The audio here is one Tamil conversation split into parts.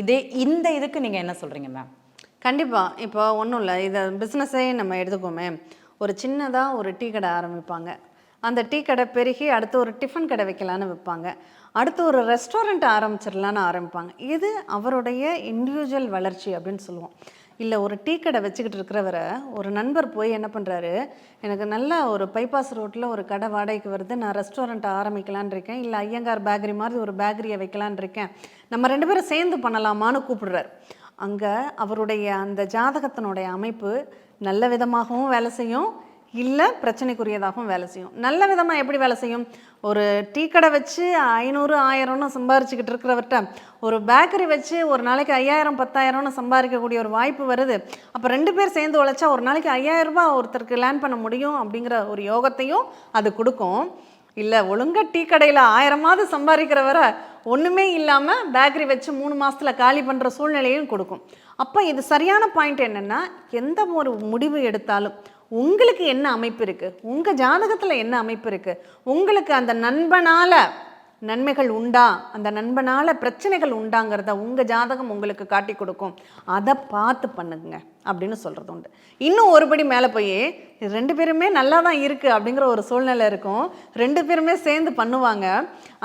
இதே இந்த இதுக்கு நீங்கள் என்ன சொல்கிறீங்க மேம் கண்டிப்பாக இப்போ ஒன்றும் இல்லை. இதை பிஸ்னஸே நம்ம எடுத்துக்கோமே ஒரு சின்னதாக ஒரு டீ கடை ஆரம்பிப்பாங்க. அந்த டீ கடை பெருகி அடுத்து ஒரு டிஃபன் கடை வைக்கலான்னு வைப்பாங்க. அடுத்து ஒரு ரெஸ்டாரண்ட் ஆரம்பிச்சிடலான்னு ஆரம்பிப்பாங்க. இது அவருடைய இண்டிவிஜுவல் வளர்ச்சி அப்படின்னு சொல்லுவோம். இல்லை ஒரு டீ கடை வச்சுக்கிட்டு இருக்கிறவரை ஒரு நண்பர் போய் என்ன பண்ணுறாரு எனக்கு நல்ல ஒரு பைபாஸ் ரோட்டில் ஒரு கடை வாடகைக்கு வருது நான் ரெஸ்டாரண்ட் ஆரம்பிக்கலான்னு இருக்கேன் இல்லை ஐயங்கார் பேக்கரி மாதிரி ஒரு பேக்கரியை வைக்கலான்னு இருக்கேன் நம்ம ரெண்டு பேரும் சேர்ந்து பண்ணலாமான்னு கூப்பிடுறாரு. அங்கே அவருடைய அந்த ஜாதகத்தினுடைய அமைப்பு நல்ல விதமாகவும் வேலை செய்யும் இல்லை பிரச்சனைக்குரியதாகவும் வேலை செய்யும். நல்ல விதமாக எப்படி வேலை செய்யும்? ஒரு டீ கடை வச்சு ஐநூறு ஆயிரம்னு சம்பாரிச்சுக்கிட்டு இருக்கிறவர்கிட்ட ஒரு பேக்கரி வச்சு ஒரு நாளைக்கு ஐயாயிரம் பத்தாயிரம்னு சம்பாதிக்கக்கூடிய ஒரு வாய்ப்பு வருது. அப்போ ரெண்டு பேர் சேர்ந்து உழைச்சா ஒரு நாளைக்கு ஐயாயிரரூபா ஒருத்தருக்கு லேர்ன் பண்ண முடியும் அப்படிங்கிற ஒரு யோகத்தையும் அது கொடுக்கும். இல்லை ஒழுங்காக டீ கடையில் ஆயிரமாவது சம்பாதிக்கிறவரை ஒன்றுமே இல்லாமல் பேக்கரி வச்சு மூணு மாதத்தில் காலி பண்ணுற சூழ்நிலையும் கொடுக்கும். அப்போ இது சரியான பாயிண்ட் என்னென்னா எந்த ஒரு முடிவு எடுத்தாலும் உங்களுக்கு என்ன அமைப்பு இருக்குது உங்கள் ஜாதகத்தில் என்ன அமைப்பு இருக்குது உங்களுக்கு அந்த நண்பனால் நன்மைகள் உண்டா? அந்த நண்பனால் பிரச்சனைகள் உண்டாங்கிறத உங்கள் ஜாதகம் உங்களுக்கு காட்டி கொடுக்கும். அதை பார்த்து பண்ணுங்க. அப்படின்னு சொல்கிறது உண்டு. இன்னும் ஒருபடி மேலே போய் ரெண்டு பேருமே நல்லா தான் இருக்குது அப்படிங்கிற ஒரு சூழ்நிலை இருக்கும். ரெண்டு பேருமே சேர்ந்து பண்ணுவாங்க.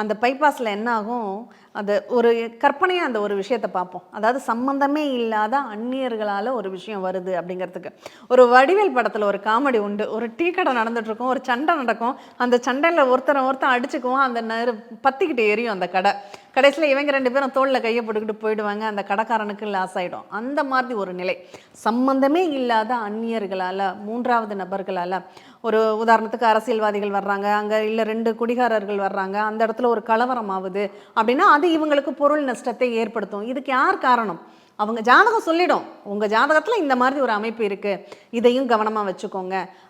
அந்த பைபாஸில் என்ன ஆகும் அது ஒரு கற்பனையாக அந்த ஒரு விஷயத்தை பார்ப்போம். அதாவது சம்மந்தமே இல்லாத அந்நியர்களால் ஒரு விஷயம் வருது அப்படிங்கிறதுக்கு. ஒரு வடிவேல் படத்தில் ஒரு காமெடி உண்டு. ஒரு டீ கடை நடந்துகிட்ருக்கும் ஒரு சண்டை நடக்கும். அந்த சண்டையில் ஒருத்தரை ஒருத்தர் அடிச்சுக்குவோம் அந்த நெரு பத்திக்கிட்டு எரியும் அந்த கடை. கடைசியில் இவங்க ரெண்டு பேரும் தோளில் கையை போட்டுக்கிட்டு போயிடுவாங்க. அந்த கடைக்காரனுக்கு லாஸ் ஆகிடும் அந்த மாதிரி ஒரு நிலை. சம்பந்தமே இல்லாத அந்நியர்களால் மூன்றாவது நபர்களால் ஒரு உதாரணத்துக்கு அரசியல்வாதிகள் வர்றாங்க. அங்கே இல்லை ரெண்டு குடிகாரர்கள் வர்றாங்க. அந்த இடத்துல ஒரு கலவரம் ஆகுது அப்படின்னா அது இவங்களுக்கு பொருள் நஷ்டத்தை ஏற்படுத்தும். இதுக்கு யார் காரணம்? அவங்க ஜாதகம் சொல்லிடும். உங்கள் ஜாதகத்தில் இந்த மாதிரி ஒரு அமைப்பு இருக்குது இதையும் கவனமாக வச்சுக்கோங்க.